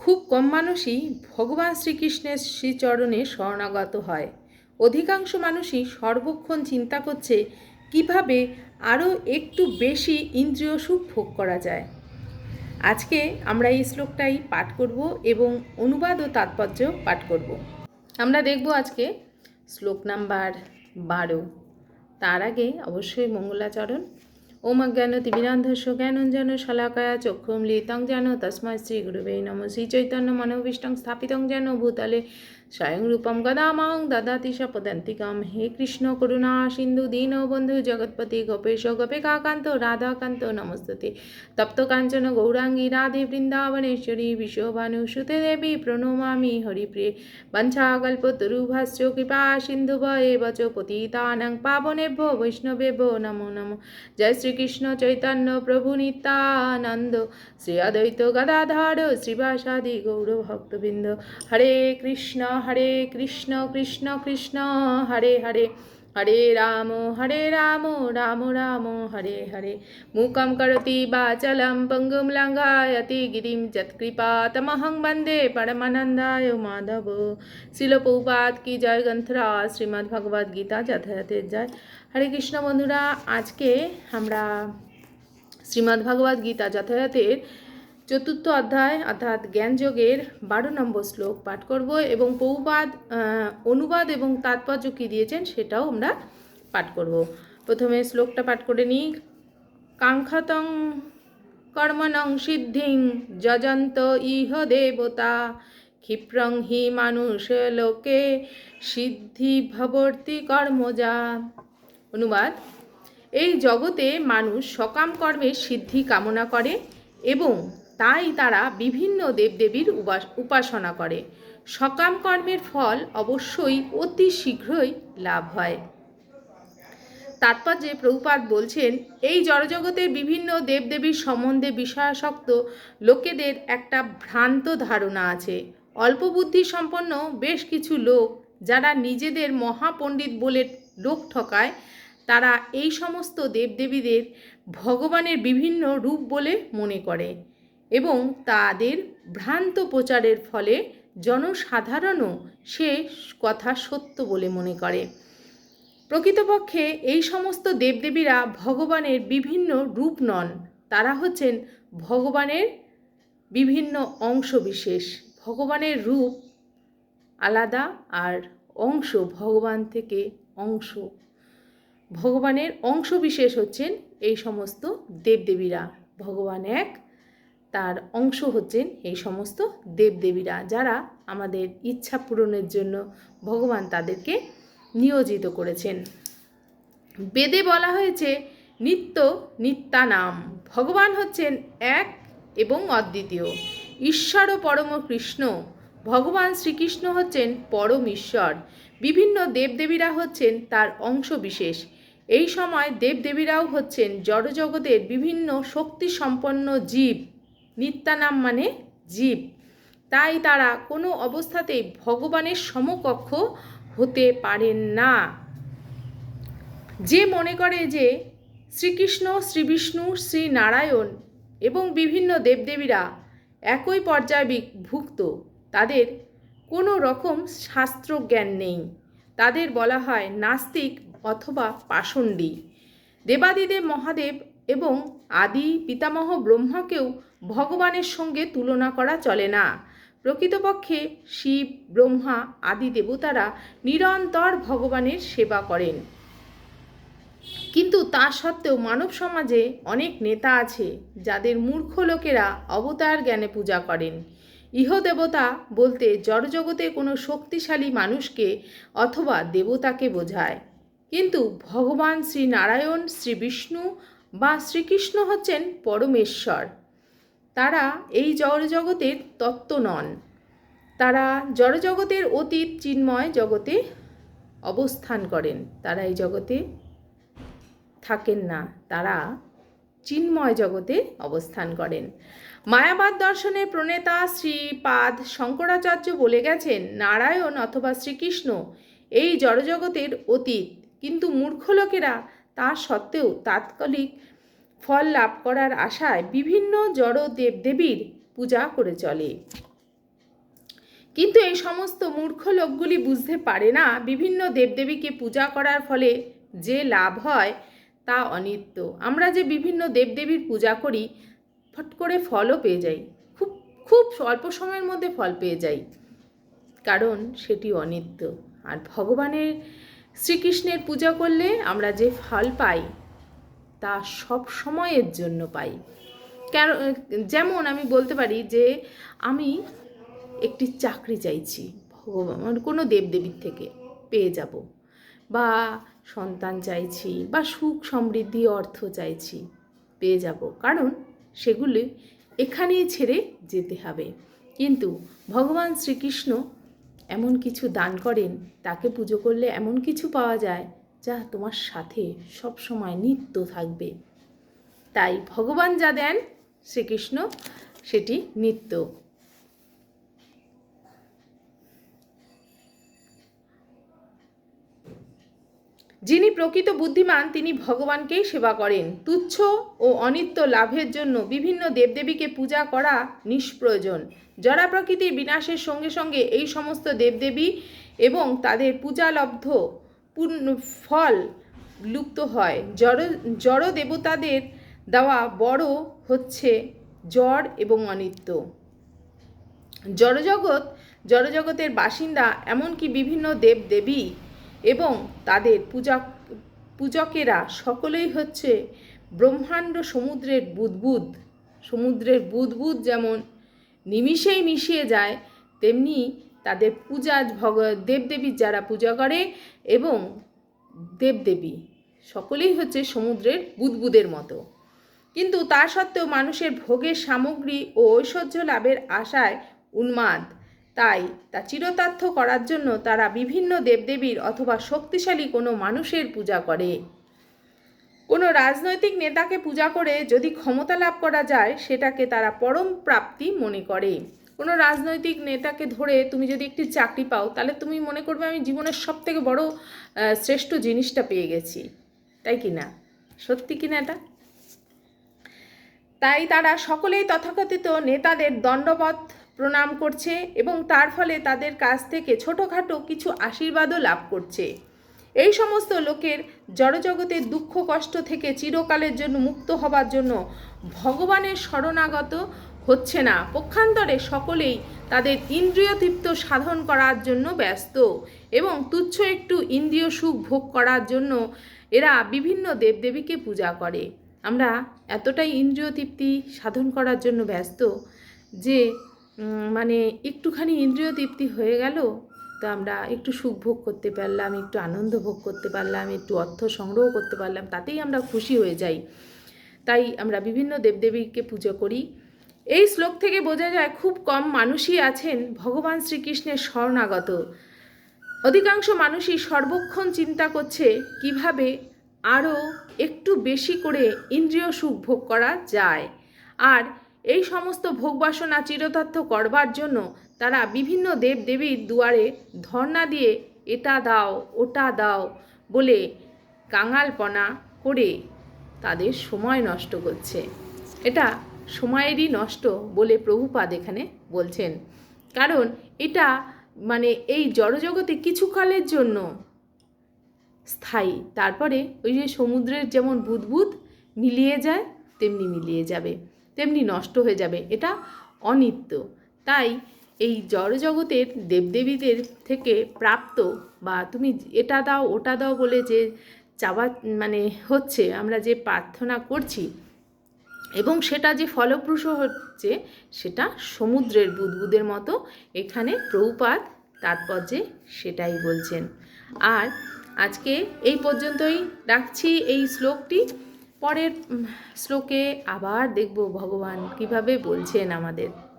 খুব কম মানুষই ভগবান শ্রীকৃষ্ণের শ্রীচরণে শরণাগত হয়। অধিকাংশ মানুষই সর্বক্ষণ চিন্তা করছে, কীভাবে আরও একটু বেশি ইন্দ্রিয় সুখ ভোগ করা যায়। আজকে আমরা এই শ্লোকটাই পাঠ করব এবং অনুবাদ ও তাৎপর্য পাঠ করব। আমরা দেখব আজকে শ্লোক নাম্বার বারো। তার আগে অবশ্যই মঙ্গলাচরণ ওম অজ্ঞান তিবিরান্ধস্য জ্ঞানঞ্জন শলাকায়া চক্ষুম লিতং যেন তস্ম শ্রী গুরুবে নম শ্রী চৈতন্য মনোবিষ্টং স্থাপিতং যেন ভূতলে স্বয়ং রূপম গদামাং দদাতি সপদন্তিকাম হে কৃষ্ণ করুণা, সিন্ধু দীন বন্ধু জগৎপতি, গোপেশ গোপিকাকান্ত, রাধাকান্ত নমস্তুতে। তপ্ত কাঞ্চন গৌরাঙ্গী, রাধে বৃন্দাবনেশ্বরী বিশ্বভানুসুতে দেবী প্রণমামি হরিপ্রিয়ে। বঞ্ছাকল্পতরুভাশ্চ কৃপা সিন্ধু এব চ পতিতানাং পাবনেভ্যো বৈষ্ণবেভ্যো নমো নমো। জয় শ্রীকৃষ্ণ চৈতন্য প্রভু নিত্যানন্দ। শ্রী অদ্বৈত গদাধর, শ্রীবাসাদি গৌর ভক্তবৃন্দ হরে কৃষ্ণ। হরে কৃষ্ণ কৃষ্ণ কৃষ্ণ, হরে হরে। হরে রাম হরে রাম রাম রাম, হরে হরে। মূকং করতি বাচলম পঙ্গুম লঙ্ঘায়তি গিরিম যৎকৃপা। তমহং বন্দে পরমানন্দায় মাধব। শিলপৌপাত কি জয় গ্রন্থরা? শ্রীমদ্ ভগবদ গীতা যথাযথের জয়। হরে কৃষ্ণ বন্ধুরা, আজকে আমরা শ্রীমদ্ ভগবদ গীতা যথাযথের চতুর্থ অধ্যায় অর্থাৎ জ্ঞানযোগের বারো নম্বর শ্লোক পাঠ করব এবং পৌবাদ অনুবাদ এবং তাৎপর্য কী দিয়েছেন সেটাও আমরা পাঠ করব। প্রথমে শ্লোকটা পাঠ করে নিই। কাঙ্ক্ষতং কর্মণং সিদ্ধিং যজন্ত ইহ দেবতা ক্ষিপ্রং হি মানুষ লোকে সিদ্ধি ভবর্তি কর্মজা। অনুবাদ, এই জগতে মানুষ সকাম কর্মের সিদ্ধি কামনা করে এবং তাই তারা বিভিন্ন দেবদেবীর উপাসনা করে। সকাম কর্মের ফল অবশ্যই অতি শীঘ্রই লাভ হয়। তাৎপর্যে প্রভুপাত বলছেন, এই জড়জগতের বিভিন্ন দেবদেবীর সম্বন্ধে বিষয়াসক্ত লোকেদের একটা ভ্রান্ত ধারণা আছে। অল্প বুদ্ধি সম্পন্ন বেশ কিছু লোক যারা নিজেদের মহাপণ্ডিত বলে লোক ঠকায়, তারা এই সমস্ত দেবদেবীদের ভগবানের বিভিন্ন রূপ বলে মনে করে। এবং তাদের ভ্রান্ত প্রচারের ফলে জনসাধারণও সে কথা সত্য বলে মনে করে। প্রকৃতপক্ষে এই সমস্ত দেবদেবীরা ভগবানের বিভিন্ন রূপ নন। তারা হচ্ছেন ভগবানের বিভিন্ন অংশ বিশেষ ভগবানের রূপ আলাদা আর অংশ ভগবান থেকে অংশ। ভগবানের অংশ বিশেষ হচ্ছেন এই সমস্ত দেবদেবীরা। ভগবান এক তার অংশ হচ্ছেন এই সমস্ত দেবদেবীরা, যারা আমাদের ইচ্ছা পূরণের জন্য ভগবান তাদেরকে নিয়োজিত করেছেন। বেদে বলা হয়েছে, নিত্য নিত্যানাম, ভগবান হচ্ছেন এক এবং অদ্বিতীয়। ঈশ্বর ও পরম কৃষ্ণ, ভগবান শ্রীকৃষ্ণ হচ্ছেন পরম ঈশ্বর। বিভিন্ন দেবদেবীরা হচ্ছেন তার অংশ বিশেষ। এই সময় দেবদেবীরাও হচ্ছেন জড়জগতের বিভিন্ন শক্তি সম্পন্ন জীব। নিত্যানাম মানে জীব। তাই তারা কোনো অবস্থাতেই ভগবানের সমকক্ষ হতে পারেন না। যে মনে করে যে শ্রীকৃষ্ণ শ্রী বিষ্ণু শ্রী নারায়ণ এবং বিভিন্ন দেবদেবীরা একই পর্যায়ে ভুক্ত, তাদের কোনো রকম শাস্ত্র জ্ঞান নেই। তাদের বলা হয় নাস্তিক অথবা পাষণ্ডী। দেবাদিদেব মহাদেব এবং আদি পিতামহ ব্রহ্মাকেও ভগবানের সঙ্গে তুলনা করা চলে না। প্রকৃতপক্ষে শিব, ব্রহ্মা আদি দেবতারা নিরন্তর ভগবানের সেবা করেন। কিন্তু তা সত্ত্বেও মানব সমাজে অনেক নেতা আছে, যাদের মূর্খ লোকেরা অবতার জ্ঞানে পূজা করেন। ইহদেবতা বলতে জড়জগতে কোনো শক্তিশালী মানুষকে অথবা দেবতাকে বোঝায়। কিন্তু ভগবান শ্রী নারায়ণ শ্রী বিষ্ণু বা শ্রীকৃষ্ণ হচ্ছেন পরমেশ্বর। তারা এই জড়জগতের তত্ত্ব নন। তারা জড়জগতের অতীত চিন্ময় জগতে অবস্থান করেন। তারা এই জগতে থাকেন না। তারা চিন্ময় জগতে অবস্থান করেন। মায়াবাদ দর্শনের প্রণেতা শ্রীপাদ শঙ্করাচার্য বলে গেছেন, নারায়ণ অথবা শ্রীকৃষ্ণ এই জড়জগতের অতীত। কিন্তু মূর্খ লোকেরা তা সত্ত্বেও তাৎকালিক ফল লাভ করার আশায় বিভিন্ন জড় দেবদেবীর পূজা করে চলে। কিন্তু এই সমস্ত মূর্খ লোকগুলি বুঝতে পারে না বিভিন্ন দেবদেবীকে পূজা করার ফলে যে লাভ হয় তা অনিত্য। আমরা যে বিভিন্ন দেবদেবীর পূজা করি, ফট করে ফলও পেয়ে যাই। খুব খুব অল্প সময়ের মধ্যে ফল পেয়ে যাই। কারণ সেটি অনিত্য। আর ভগবানের শ্রীকৃষ্ণের পূজা করলে আমরা যে ফল পাই তা সব সময়ের জন্য পাই। কেন, যেমন আমি বলতে পারি যে আমি একটি চাকরি চাইছি, ভগবান, কোনো দেবদেবীর থেকে পেয়ে যাব বা সন্তান চাইছি বা সুখ সমৃদ্ধি, অর্থ চাইছি, পেয়ে যাব। কারণ সেগুলি এখানেই ছেড়ে যেতে হবে। কিন্তু ভগবান শ্রীকৃষ্ণ এমন কিছু দান করেন, তাকে পুজো করলে এমন কিছু পাওয়া যায় যা তোমার সাথে সব সময় নিত্য থাকবে। তাই ভগবান যা দেন শ্রীকৃষ্ণ সেটি নিত্য। যিনি প্রকৃত বুদ্ধিমান, তিনি ভগবানকেই সেবা করেন। তুচ্ছ ও অনিত্য লাভের জন্য বিভিন্ন দেবদেবীকে পূজা করা নিষ্প্রয়োজন। জরা প্রকৃতির বিনাশের সঙ্গে সঙ্গে এই সমস্ত দেবদেবী এবং তাদের পূজালব্ধ ফল লুপ্ত হয়। জড় জড় দেবতাদের দেওয়া বড় হচ্ছে জড় এবং অনিত্য। জড়জগৎ, জড়জগতের বাসিন্দা এমনকি বিভিন্ন দেবদেবী এবং তাদের পূজা, পূজকেরা সকলেই হচ্ছে ব্রহ্মাণ্ড সমুদ্রের বুদবুদ। সমুদ্রের বুদবুদ যেমন নিমিষেই মিশিয়ে যায়, তেমনি তাদের পূজা ভগ দেবদেবীর যারা পূজা করে এবং দেবদেবী, সকলেই হচ্ছে সমুদ্রের বুদবুদের মতো। কিন্তু তা সত্ত্বেও মানুষের ভোগের সামগ্রী ও ঐশ্বর্য লাভের আশায় উন্মাদ। তাই তা চিরতার্থ করার জন্য তারা বিভিন্ন দেবদেবীর অথবা শক্তিশালী কোনো মানুষের পূজা করে। কোনো রাজনৈতিক নেতাকে পূজা করে যদি ক্ষমতা লাভ করা যায়, সেটাকে তারা পরম প্রাপ্তি মনে করে। কোনো রাজনৈতিক নেতাকে ধরে তুমি যদি একটি চাকরি পাও, তাহলে তুমি মনে করবে আমি জীবনের সব থেকে বড়ো শ্রেষ্ঠ জিনিসটা পেয়ে গেছি। তাই কি না? সত্যি কি না এটা? তাই তারা সকলেই তথাকথিত নেতাদের দণ্ডবত প্রণাম করছে এবং তার ফলে তাদের কাছ থেকে ছোটোখাটো কিছু আশীর্বাদও লাভ করছে। এই সমস্ত লোকের জড়জগতের দুঃখ কষ্ট থেকে চিরকালের জন্য মুক্ত হবার জন্য ভগবানের শরণাগত হচ্ছে না। পক্ষান্তরে সকলেই তাদের ইন্দ্রিয় তৃপ্ত সাধন করার জন্য ব্যস্ত এবং তুচ্ছ একটু ইন্দ্রিয় সুখ ভোগ করার জন্য এরা বিভিন্ন দেবদেবীকে পূজা করে। আমরা এতটাই ইন্দ্রিয় তৃপ্তি সাধন করার জন্য ব্যস্ত যে মানে একটুখানি ইন্দ্রিয় তৃপ্তি হয়ে গেল, তো আমরা একটু সুখ ভোগ করতে পারলাম, একটু আনন্দ ভোগ করতে পারলাম, একটু অর্থ সংগ্রহ করতে পারলাম, তাতেই আমরা খুশি হয়ে যাই। তাই আমরা বিভিন্ন দেবদেবীকে পুজো করি। এই শ্লোক থেকে বোঝা যায় খুব কম মানুষই আছেন ভগবান শ্রীকৃষ্ণের শরণাগত। অধিকাংশ মানুষই সর্বক্ষণ চিন্তা করছে কীভাবে আরও একটু বেশি করে ইন্দ্রিয় সুখ ভোগ করা যায়। আর এই সমস্ত ভোগ বাসনা চিরতথ্য করবার জন্য তারা বিভিন্ন দেব দেবীর দুয়ারে ধর্ণা দিয়ে এটা দাও, ওটা দাও বলে কাঙালপনা করে তাদের সময় নষ্ট করছে। এটা সময়েরই নষ্ট বলে প্রভুপাদ এখানে বলছেন। কারণ এটা মানে এই জড়জগতে কিছুকালের জন্য স্থায়ী। তারপরে ওই যে সমুদ্রের যেমন বুদবুদ মিলিয়ে যায়, তেমনি মিলিয়ে যাবে, তেমনি নষ্ট হয়ে যাবে, এটা অনিত্য। তাই এই জড়জগতের দেবদেবীদের থেকে প্রাপ্ত বা তুমি এটা দাও, ওটা দাও বলে যে চাওয়া মানে হচ্ছে, আমরা যে প্রার্থনা করছি এবং সেটা যে ফলপ্রসূ হচ্ছে, সেটা সমুদ্রের বুদবুদের মতো। এখানে প্রভুপাত তাৎপর্যে সেটাই বলছেন। আর আজকে এই পর্যন্তই রাখছি এই শ্লোকটি। পরের শ্লোকে আবার দেখব ভগবান কীভাবে বলছেন আমাদের।